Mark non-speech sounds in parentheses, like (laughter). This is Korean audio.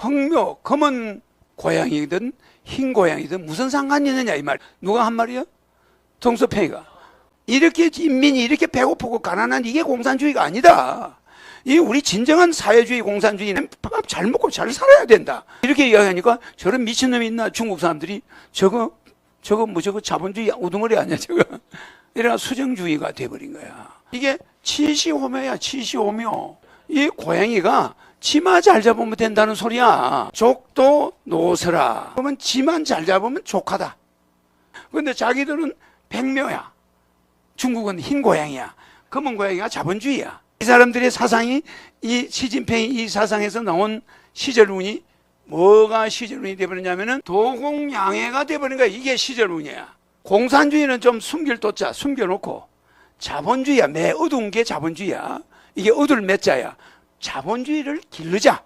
흑묘 검은 고양이든 흰 고양이든 무슨 상관이 있느냐 이 말. 누가 한 말이야? 동서평이가. 이렇게 인민이 이렇게 배고프고 가난한 이게 공산주의가 아니다. 이 우리 진정한 사회주의 공산주의는 밥 잘 먹고 잘 살아야 된다. 이렇게 이야기하니까 저런 미친놈이 있나 중국 사람들이 저거 저거 뭐 저거 자본주의 우두머리 아니야 저거. (laughs) 이래가 수정주의가 돼버린 거야. 이게 치시호묘야 치시호묘. 이 고양이가 지만 잘 잡으면 된다는 소리야. 족도 노서라. 그러면 지만 잘 잡으면 족하다. 근데 자기들은 백묘야. 중국은 흰 고양이야. 검은 고양이가 자본주의야. 이 사람들의 사상이 이 시진핑이 이 사상에서 나온 시절운이 뭐가 시절운이 돼버렸냐면은 도공양해가 돼버린 거야. 이게 시절운이야. 공산주의는 좀 숨길 돋자 숨겨놓고 자본주의야. 매 어두운 게 자본주의야. 이게 어둘 몇 자야. 자본주의를 기르자.